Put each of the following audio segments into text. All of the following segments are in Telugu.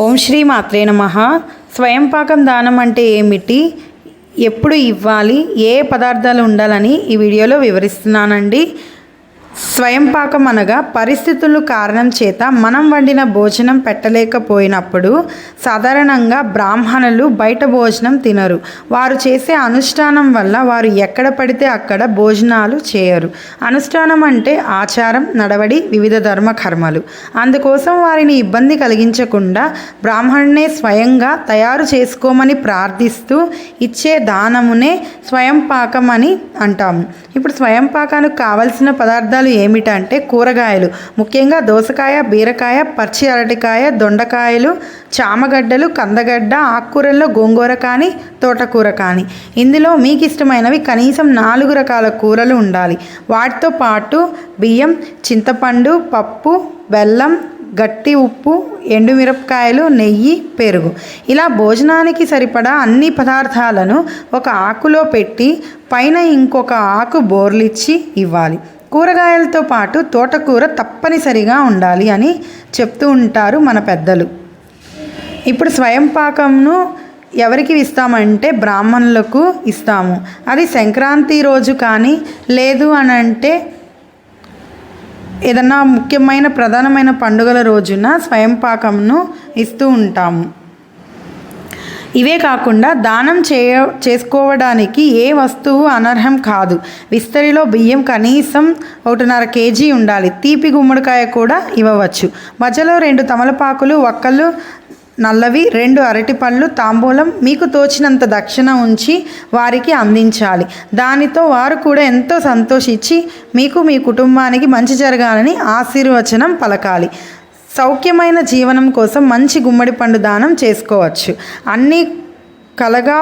ఓం శ్రీ మాత్రే నమ. స్వయం పాకం దానం అంటే ఏమిటి? ఎప్పుడు ఇవ్వాలి? ఏ పదార్థాలు ఉండాలని ఈ వీడియోలో వివరిస్తున్నానండి. స్వయం పాకం అనగా పరిస్థితులు కారణం చేత మనం వండిన భోజనం పెట్టలేకపోయినప్పుడు సాధారణంగా బ్రాహ్మణులు బయట భోజనం తినరు. వారు చేసే అనుష్ఠానం వల్ల వారు ఎక్కడ పడితే అక్కడ భోజనాలు చేయరు. అనుష్ఠానం అంటే ఆచారం నడవడి వివిధ ధర్మ కర్మలు. అందుకోసం వారిని ఇబ్బంది కలిగించకుండా బ్రాహ్మణునే స్వయంగా తయారు చేసుకోమని ప్రార్థిస్తూ ఇచ్చే దానమునే స్వయం పాకం అని అంటాము. ఇప్పుడు స్వయం పాకానికి కావలసిన పదార్థాలు ఏమిటంటే కూరగాయలు. ముఖ్యంగా దోసకాయ బీరకాయ పచ్చి అరటికాయ దొండకాయలు చామగడ్డలు కందగడ్డ ఆకుకూరల్లో గోంగూర కానీ తోటకూర కానీ. ఇందులో మీకు ఇష్టమైనవి కనీసం నాలుగు రకాల కూరలు ఉండాలి. వాటితో పాటు బియ్యం చింతపండు పప్పు బెల్లం గట్టి ఉప్పు ఎండుమిరపకాయలు నెయ్యి పెరుగు. ఇలా భోజనానికి సరిపడా అన్ని పదార్థాలను ఒక ఆకులో పెట్టి పైన ఇంకొక ఆకు బోర్లిచ్చి ఇవ్వాలి. కూరగాయలతో పాటు తోటకూర తప్పనిసరిగా ఉండాలి అని చెప్తూ ఉంటారు మన పెద్దలు. ఇప్పుడు స్వయం పాకంను ఎవరికి ఇస్తామంటే బ్రాహ్మణులకు ఇస్తాము. అది సంక్రాంతి రోజు కానీ లేదు అని అంటే ఏదన్నా ముఖ్యమైన ప్రధానమైన పండుగల రోజున స్వయం పాకంను ఇస్తూ ఉంటాము. ఇవే కాకుండా దానం చేయ చేసుకోవడానికి ఏ వస్తువు అనర్హం కాదు. విస్తరిలో బియ్యం కనీసం ఒకటిన్నర కేజీ ఉండాలి. తీపి గుమ్మడికాయ కూడా ఇవ్వవచ్చు. మధ్యలో రెండు తమలపాకులు ఒక్కళ్ళు నల్లవి రెండు అరటిపళ్ళు తాంబూలం మీకు తోచినంత దక్షిణ ఉంచి వారికి అందించాలి. దానితో వారు కూడా ఎంతో సంతోషించి మీకు మీ కుటుంబానికి మంచి జరగాలని ఆశీర్వచనం పలకాలి. సౌఖ్యమైన జీవనం కోసం మంచి గుమ్మడి పండు దానం చేసుకోవచ్చు. అన్నీ కలగా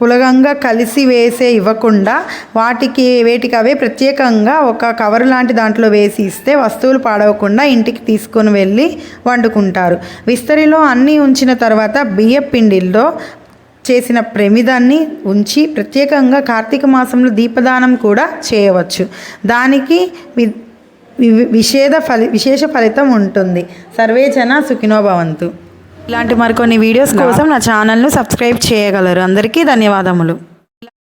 పులగంగా కలిసి వేసే ఇవ్వకుండా వాటికి వేటికి అవే ప్రత్యేకంగా ఒక కవర్ లాంటి దాంట్లో వేసి ఇస్తే వస్తువులు పాడవకుండా ఇంటికి తీసుకొని వెళ్ళి వండుకుంటారు. విస్తరిలో అన్నీ ఉంచిన తర్వాత బియ్య పిండిల్లో చేసిన ప్రమిదాన్ని ఉంచి ప్రత్యేకంగా కార్తీక మాసంలో దీపదానం కూడా చేయవచ్చు. దానికి వి విషేద ఫలి విశేష ఫలితం ఉంటుంది. సర్వేచన సుఖినోభవంతు ఇలాంటి మరికొన్ని వీడియోస్ కోసం నా ఛానల్ను సబ్స్క్రైబ్ చేయగలరు. అందరికీ ధన్యవాదములు.